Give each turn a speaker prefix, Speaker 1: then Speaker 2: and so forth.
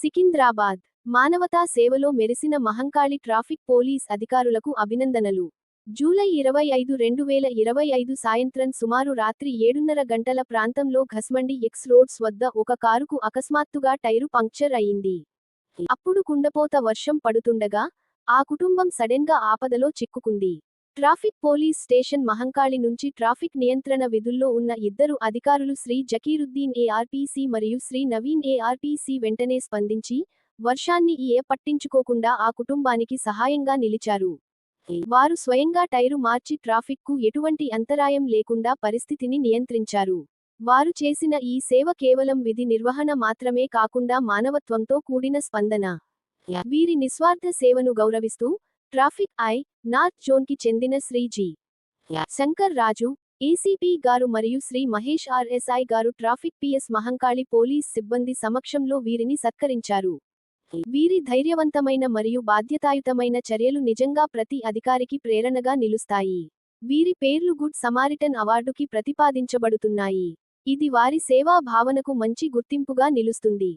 Speaker 1: సికింద్రాబాద్ మానవతా సేవలో మెరిసిన మహంకాళి ట్రాఫిక్ పోలీస్ అధికారులకు అభినందనలు. జూలై ఇరవై ఐదు రెండు వేల ఇరవై ఐదు సాయంత్రం సుమారు రాత్రి ఏడున్నర గంటల ప్రాంతంలో ఘస్మండి ఎక్స్ రోడ్స్ వద్ద ఒక కారుకు అకస్మాత్తుగా టైరు పంక్చర్ అయింది. అప్పుడు కుండపోత వర్షం పడుతుండగా ఆ కుటుంబం సడెన్గా ఆపదలో చిక్కుకుంది. ట్రాఫిక్ పోలీస్ స్టేషన్ మహంకాళి నుంచి ట్రాఫిక్ నియంత్రణ విధుల్లో ఉన్న ఇద్దరు అధికారులు శ్రీ జకీరుద్దీన్ ఏఆర్పీసీ మరియు శ్రీ నవీన్ ఏఆర్పీసీ వెంటనే స్పందించి వర్షాన్ని ఏ పట్టించుకోకుండా ఆ కుటుంబానికి సహాయంగా నిలిచారు. వారు స్వయంగా టైరు మార్చి ట్రాఫిక్కు ఎటువంటి అంతరాయం లేకుండా పరిస్థితిని నియంత్రించారు. వారు చేసిన ఈ సేవ కేవలం విధి నిర్వహణ మాత్రమే కాకుండా మానవత్వంతో కూడిన స్పందన. వీరి నిస్వార్థ సేవను గౌరవిస్తూ ట్రాఫిక్ ఐ. నార్త్ జోన్కి చెందిన శ్రీ జి. శంకర్ రాజు ఏసీపీ గారు మరియు శ్రీ మహేష్ ఆర్ఎస్ఐ గారు ట్రాఫిక్ పిఎస్ మహంకాళి పోలీస్ సిబ్బంది సమక్షంలో వీరిని సత్కరించారు. వీరి ధైర్యవంతమైన మరియు బాధ్యతాయుతమైన చర్యలు నిజంగా ప్రతి అధికారికి ప్రేరణగా నిలుస్తాయి. వీరి పేర్లు గుడ్ సమారిటన్ అవార్డుకి ప్రతిపాదించబడుతున్నాయి. ఇది వారి సేవా భావనకు మంచి గుర్తింపుగా నిలుస్తుంది.